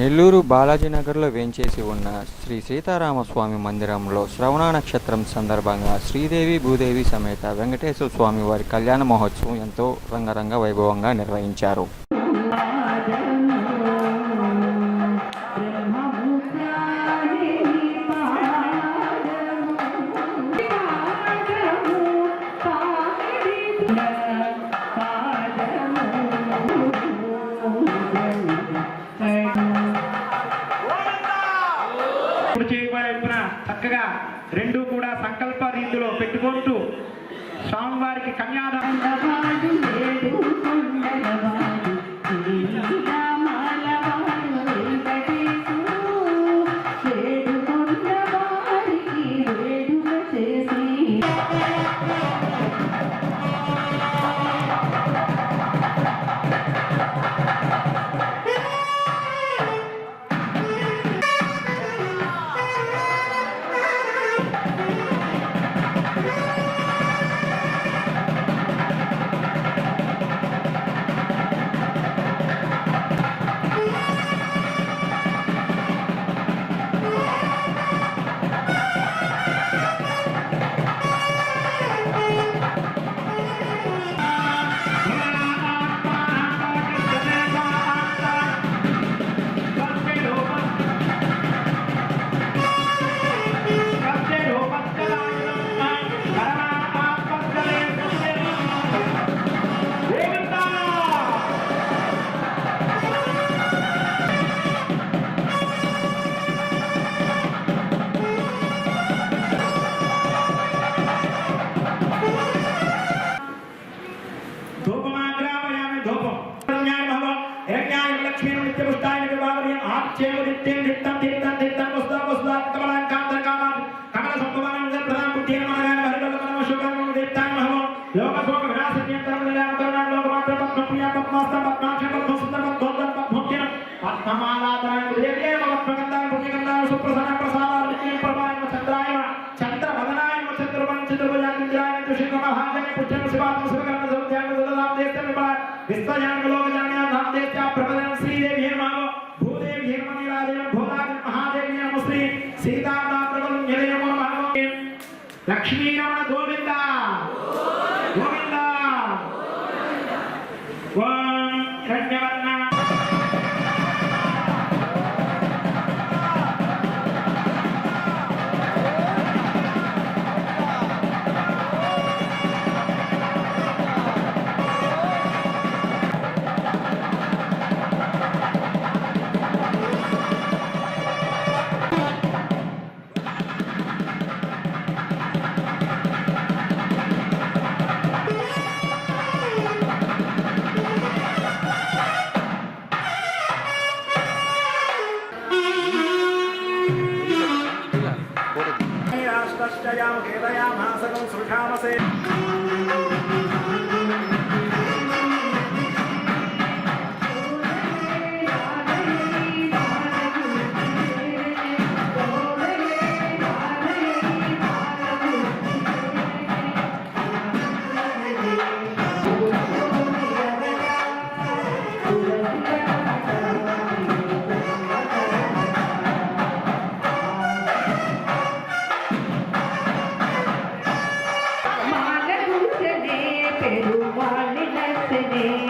నెల్లూరు బాలాజీనగర్లో వేంచేసి ఉన్న శ్రీ సీతారామస్వామి మందిరంలో శ్రవణ నక్షత్రం సందర్భంగా శ్రీదేవి భూదేవి సమేత వెంకటేశ్వర స్వామి వారి కళ్యాణ మహోత్సవం ఎంతో రంగరంగ వైభవంగా నిర్వహించారు. చక్కగా రెండు కూడా సంకల్ప రీతిలో పెట్టుకుంటూ స్వామివారికి కన్యాదానం हिरण्यायमलक्ष्मीर्नित्यपुष्टाय विभावर्यम् आप्चेव नित्यं नित्यं नित्यं नित्यं वस्तु वस्तु कमलां कान्तं कामां कमलसम्भवानं प्रधानं बुद्धेन मनगान भरगवनं शुभं देवतां महमो लोकशोक विनाशन्यं तरमलां करुणां लोकमात्र पद्मप्रिया पद्मास्तं पद्माक्षी पद्मसुन्दर पद्मोदर पद्मोक्षिणं पद्ममालातराय देव्यै मम प्रकन्दाय पुण्यकन्दाय सुप्रसन्न प्रसादाय नित्यं प्रभाय चन्द्राय चन्द्रवदनाय चन्द्रवं चन्द्रभुजाय इन्द्राय तुषिकमहाजने पुच्छं शिवात्मसुभकर्म सर्वध्यान सददां देवतं विभाग विस्तयान लोकजान्य సౌధ్యాన దదాం శ్రీదేవి నమః భూదేవి హేమనీలాదేవ భోలాది మహాదేవి నమః శ్రీ సీతాదా ప్రబలం లక్ష్మీరమణ రాష్ట్రశ్చయామ కేదయామాసనం సృషామసే tere wale nasne